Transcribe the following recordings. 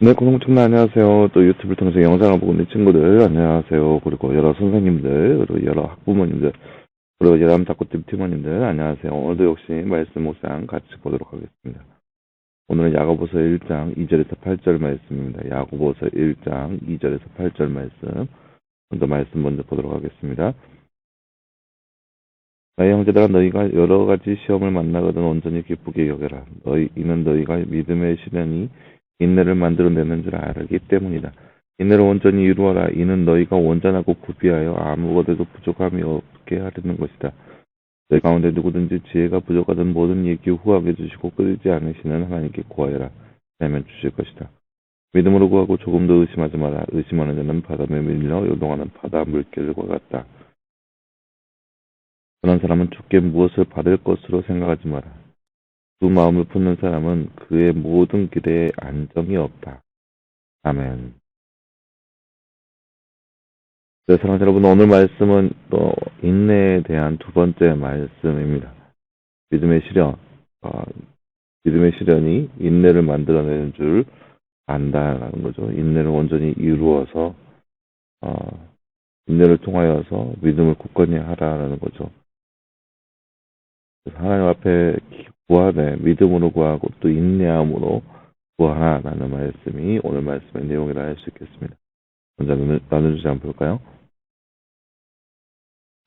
네, 공동청라 안녕하세요. 또 유튜브를 통해서 영상을 보고 있는 친구들 안녕하세요. 그리고 여러 선생님들, 그리고 여러 학부모님들, 그리고 여러 탁구팀 팀원님들 안녕하세요. 오늘도 역시 말씀 묵상 같이 보도록 하겠습니다. 오늘은 야고보서 1장 2절에서 8절 말씀입니다. 야고보서 1장 2절에서 8절 말씀. 먼저 말씀 먼저 보도록 하겠습니다. 나의 형제들아 너희가 여러 가지 시험을 만나거든 온전히 기쁘게 여겨라. 너희 이는 너희가 믿음의 시련이 인내를 만들어내는 줄 알기 때문이다. 인내를 온전히 이루어라. 이는 너희가 온전하고 구비하여 아무것에도 부족함이 없게 하려는 것이다. 너희 가운데 누구든지 지혜가 부족하든 모든 얘기 후하게 주시고 끊이지 않으시는 하나님께 구하여라. 내면 주실 것이다. 믿음으로 구하고 조금도 의심하지 마라. 의심하는 자는 바람에 밀려 요동하는 바다 물결과 같다. 그런 사람은 주께 무엇을 받을 것으로 생각하지 마라. 두 마음을 품는 사람은 그의 모든 길에 안정이 없다. 아멘. 네, 사랑하는 여러분, 오늘 말씀은 또 인내에 대한 두 번째 말씀입니다. 믿음의 시련, 어, 믿음의 시련이 인내를 만들어내는 줄 안다라는 거죠. 인내를 온전히 이루어서 어, 인내를 통하여서 믿음을 굳건히 하라라는 거죠. 하나님 앞에 구하되 믿음으로 구하고 또 인내함으로 구하라는 말씀이 오늘 말씀의 내용이라 할 수 있겠습니다. 먼저 나눠주지 않고 볼까요?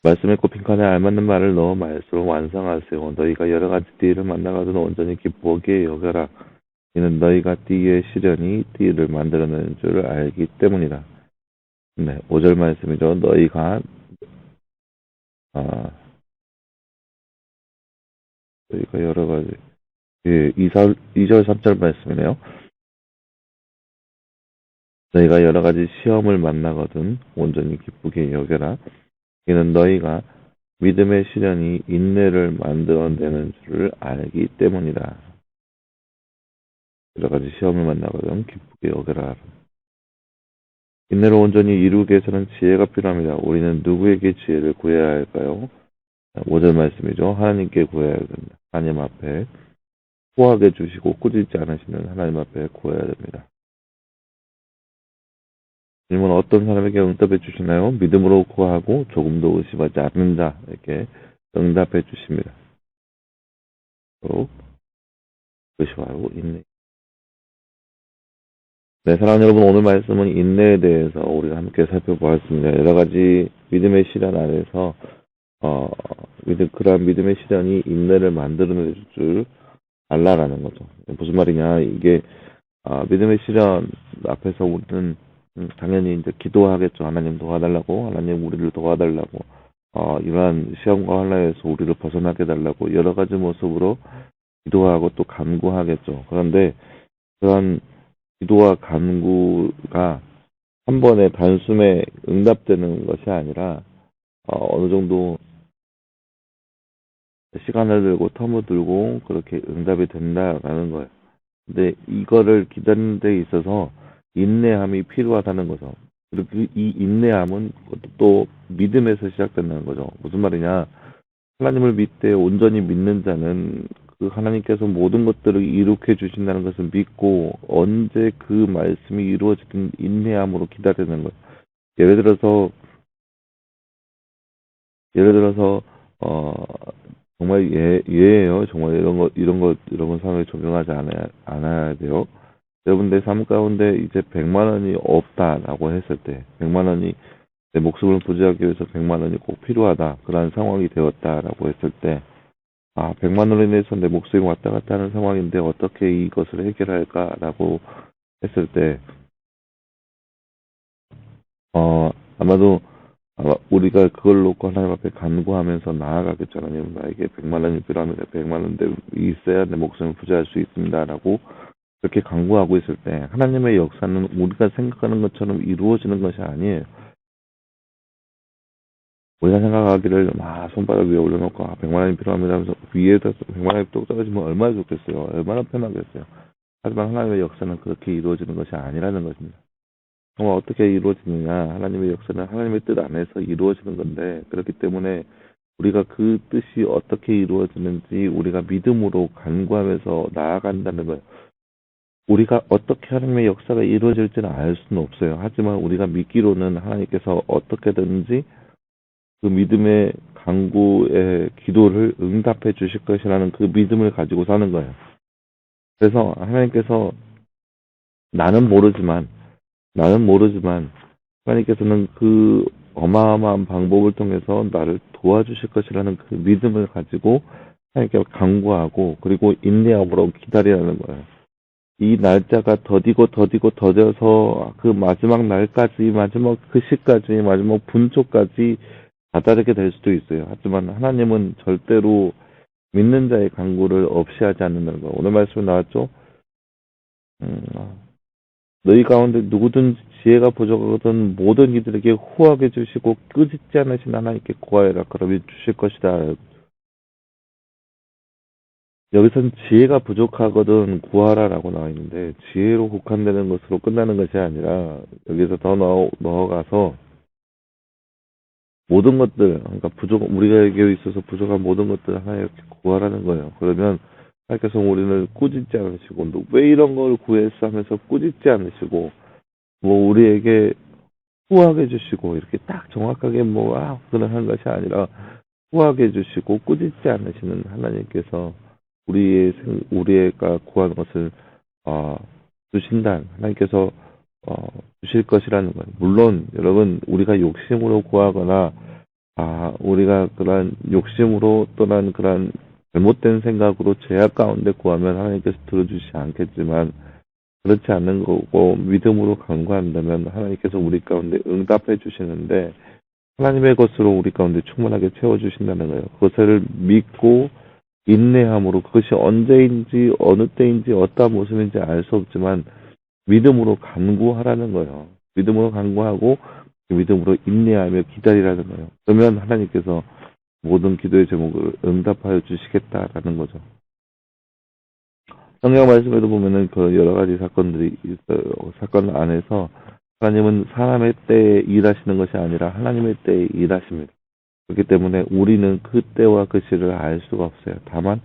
말씀에 꼽힌 칸에 알맞는 말을 넣어 말씀을 완성하세요. 너희가 여러 가지 띠를 만나가도 온전히 기쁘게 여겨라. 이는 너희가 띠의 시련이 띠를 만들어내는 줄 알기 때문이다. 네, 5절 말씀이죠. 너희가 아, 저희가 여러 가지, 예, 2절, 2절 3절 말씀이네요. 너희가 여러 가지 시험을 만나거든 온전히 기쁘게 여겨라. 이는 너희가 믿음의 시련이 인내를 만들어내는 줄을 알기 때문이다. 여러 가지 시험을 만나거든 기쁘게 여겨라. 인내를 온전히 이루기 위해서는 지혜가 필요합니다. 우리는 누구에게 지혜를 구해야 할까요? 5절 말씀이죠. 하나님께 구해야 됩니다. 하나님 앞에 후하게 주시고 꾸짖지 않으시는 하나님 앞에 구해야 됩니다. 주님은 어떤 사람에게 응답해 주시나요? 믿음으로 구하고 조금도 의심하지 않는 자에게 응답해 주십니다. 또 의심하고 인내. 네, 사랑하는 여러분, 오늘 말씀은 인내에 대해서 우리가 함께 살펴보았습니다. 여러 가지 믿음의 시련 안에서 어, 믿음, 그러한 믿음의 시련이 인내를 만들어낼 줄 알라라는 거죠. 무슨 말이냐, 이게, 아, 믿음의 시련 앞에서 우리는 음, 당연히 이제 기도하겠죠. 하나님 도와달라고, 하나님 우리를 도와달라고, 어, 이러한 시험과 환란에서 우리를 벗어나게 해달라고 여러 가지 모습으로 기도하고 또 간구하겠죠. 그런데 그런 기도와 간구가 한 번에 단숨에 응답되는 것이 아니라 어, 어느 정도 시간을 들고 텀을 들고 그렇게 응답이 된다라는 거예요. 근데 이거를 기다리는 데 있어서 인내함이 필요하다는 거죠. 그리고 그이 인내함은 또 믿음에서 시작된다는 거죠. 무슨 말이냐? 하나님을 믿되 온전히 믿는 자는 그 하나님께서 모든 것들을 이룩해 주신다는 것을 믿고 언제 그 말씀이 이루어지든 인내함으로 기다리는 거예요. 예를 들어서 예를 들어서 어 정말 예 예예요. 정말 이런 거 이런 거 이런 건 상황에 적용하지 않아야 않아야 돼요. 여러분들 삶 가운데 이제 100만 원이 없다라고 했을 때 100만 원이 내 목숨을 부지하기 위해서 100만 원이 꼭 필요하다. 그런 상황이 되었다라고 했을 때 아, 100만 원에 인해서 내 목숨이 왔다 갔다 하는 상황인데 어떻게 이것을 해결할까라고 했을 때 어, 아마도 아마 우리가 그걸 놓고 하나님 앞에 간구하면서 나아가겠죠. 하나님 나에게 100만 원이 필요합니다. 100만 원인데 있어야 내 목숨을 부지할 수 있습니다라고 그렇게 간구하고 있을 때 하나님의 역사는 우리가 생각하는 것처럼 이루어지는 것이 아니에요. 우리가 생각하기를 막 손바닥 위에 올려놓고 아, 100만 원이 필요합니다 하면서 위에다 100만 원이 뚝 떨어지면 얼마나 좋겠어요. 얼마나 편하겠어요. 하지만 하나님의 역사는 그렇게 이루어지는 것이 아니라는 것입니다. 정말 어떻게 이루어지느냐 하나님의 역사는 하나님의 뜻 안에서 이루어지는 건데 그렇기 때문에 우리가 그 뜻이 어떻게 이루어지는지 우리가 믿음으로 간구하면서 나아간다는 거예요. 우리가 어떻게 하나님의 역사가 이루어질지는 알 수는 없어요. 하지만 우리가 믿기로는 하나님께서 어떻게든지 그 믿음의 강구의 기도를 응답해 주실 것이라는 그 믿음을 가지고 사는 거예요. 그래서 하나님께서 나는 모르지만 나는 모르지만 하나님께서는 그 어마어마한 방법을 통해서 나를 도와주실 것이라는 그 믿음을 가지고 하나님께 강구하고 그리고 인내함으로 기다리라는 거예요. 이 날짜가 더디고 더디고 더뎌서 그 마지막 날까지 마지막 그 시까지 마지막 분초까지 다다르게 될 수도 있어요. 하지만 하나님은 절대로 믿는 자의 강구를 없이 하지 않는다는 거. 오늘 말씀에 나왔죠. 음, 너희 가운데 누구든 지혜가 부족하거든 모든 이들에게 후하게 주시고 끄짓지 않으신 하나님께 구하여라 그러면 주실 것이다. 여기선 지혜가 부족하거든 구하라라고 나와 있는데 지혜로 국한되는 것으로 끝나는 것이 아니라 여기서 더 넣어, 넣어가서 모든 것들 그러니까 부족 우리에게 있어서 부족한 모든 것들 하나님께 구하라는 거예요. 그러면 하나님께서 우리를 꾸짖지 않으시고 너왜 이런 걸 구했어 하면서 꾸짖지 않으시고 뭐 우리에게 후하게 해주시고 이렇게 딱 정확하게 뭐 아, 그런 한 것이 아니라 후하게 해주시고 꾸짖지 않으시는 하나님께서 우리의 생, 우리가 구하는 것을 어, 주신다 하나님께서 어, 주실 것이라는 거예요. 물론 여러분 우리가 욕심으로 구하거나 아 우리가 그런 욕심으로 또는 그런 잘못된 생각으로 죄악 가운데 구하면 하나님께서 들어주시지 않겠지만 그렇지 않는 거고 믿음으로 간구한다면 하나님께서 우리 가운데 응답해 주시는데 하나님의 것으로 우리 가운데 충분하게 채워 주신다는 거예요. 그것을 믿고 인내함으로 그것이 언제인지 어느 때인지 어떠한 모습인지 알 수 없지만 믿음으로 간구하라는 거예요. 믿음으로 간구하고 그 믿음으로 인내하며 기다리라는 거예요. 그러면 하나님께서 모든 기도의 제목을 응답하여 주시겠다라는 거죠. 성경 말씀에도 보면은 그 여러 가지 사건들이 있어요. 사건 안에서 하나님은 사람의 때에 일하시는 것이 아니라 하나님의 때에 일하십니다. 그렇기 때문에 우리는 그 때와 그 시를 알 수가 없어요. 다만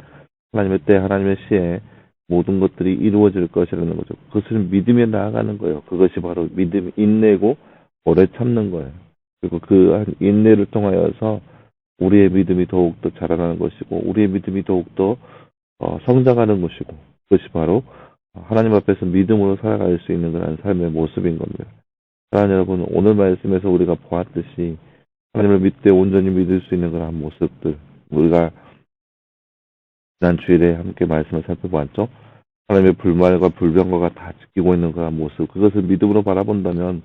하나님의 때, 하나님의 시에 모든 것들이 이루어질 것이라는 거죠. 그것을 믿으며 나아가는 거예요. 그것이 바로 믿음, 인내고 오래 참는 거예요. 그리고 그 인내를 통하여서 우리의 믿음이 더욱더 자라나는 것이고 우리의 믿음이 더욱더 어, 성장하는 것이고 그것이 바로 하나님 앞에서 믿음으로 살아갈 수 있는 그런 삶의 모습인 겁니다. 사랑하는 여러분, 오늘 말씀에서 우리가 보았듯이 하나님을 믿되 온전히 믿을 수 있는 그런 모습들 우리가 지난 주일에 함께 말씀을 살펴보았죠. 하나님의 불말과 불병과가 다 지키고 있는 그런 모습 그것을 믿음으로 바라본다면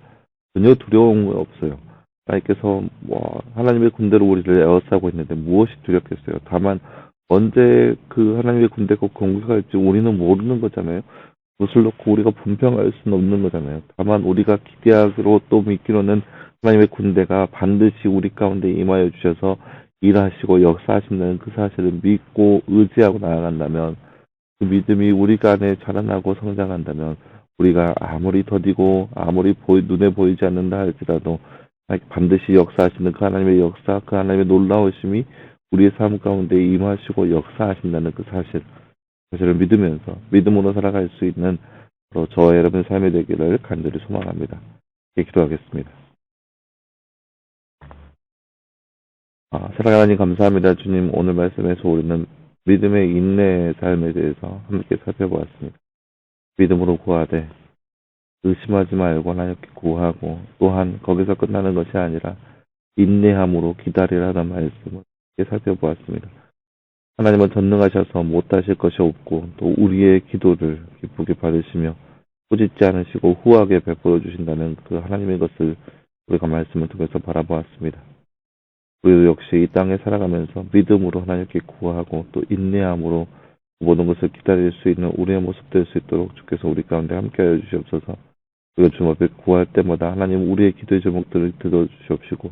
전혀 두려운 거 없어요. 하나님께서 뭐 하나님의 군대로 우리를 에워싸고 있는데 무엇이 두렵겠어요. 다만 언제 그 하나님의 군대가 공격할지 우리는 모르는 거잖아요. 그것을 놓고 우리가 분평할 수는 없는 거잖아요. 다만 우리가 기대하기로 또 믿기로는 하나님의 군대가 반드시 우리 가운데 임하여 주셔서 일하시고 역사하신다는 그 사실을 믿고 의지하고 나아간다면 그 믿음이 우리 안에 자라나고 성장한다면 우리가 아무리 더디고 아무리 보이, 눈에 보이지 않는다 할지라도 반드시 역사하시는 그 하나님의 역사, 그 하나님의 놀라우심이 우리의 삶 가운데 임하시고 역사하신다는 그 사실, 사실을 믿으면서 믿음으로 살아갈 수 있는 바로 저와 여러분의 삶이 되기를 간절히 소망합니다. 예, 기도하겠습니다. 아, 사랑하는 하나님 감사합니다. 주님 오늘 말씀에서 우리는 믿음의 인내의 삶에 대해서 함께 살펴보았습니다. 믿음으로 구하되 의심하지 말고 하나님께 구하고 또한 거기서 끝나는 것이 아니라 인내함으로 기다리라는 말씀을 살펴보았습니다. 하나님은 전능하셔서 못하실 것이 없고 또 우리의 기도를 기쁘게 받으시며 꾸짖지 않으시고 후하게 베풀어 주신다는 그 하나님의 것을 우리가 말씀을 통해서 바라보았습니다. 우리도 역시 이 땅에 살아가면서 믿음으로 하나님께 구하고 또 인내함으로 모든 것을 기다릴 수 있는 우리의 모습 될 수 있도록 주께서 우리 가운데 함께하여 주시옵소서. 우리가 주님 앞에 구할 때마다 하나님 우리의 기도의 제목들을 들어주시옵시고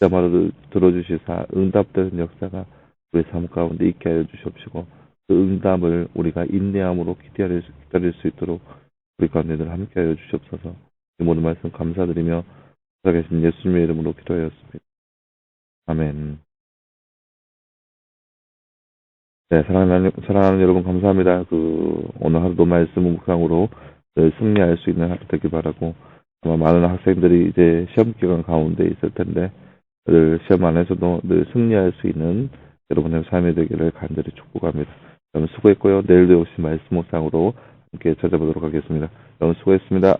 자마로 들어주시사 응답되는 역사가 우리 삶 가운데 있게 하여 주시옵시고 그 응답을 우리가 인내함으로 기다릴 수, 기다릴 수 있도록 우리 가운데 늘 함께 하여 주시옵소서. 이 모든 말씀 감사드리며 살아계신 예수님의 이름으로 기도하였습니다. 아멘. 네, 사랑하는, 사랑하는 여러분 감사합니다. 그, 오늘 하루도 말씀 묵상으로 늘 승리할 수 있는 하루 되길 바라고, 아마 많은 학생들이 이제 시험 기간 가운데 있을 텐데, 늘 시험 안에서도 늘 승리할 수 있는 여러분의 삶이 되기를 간절히 축복합니다. 여러분 수고했고요. 내일도 역시 말씀 묵상으로 함께 찾아보도록 하겠습니다. 여러분 수고했습니다.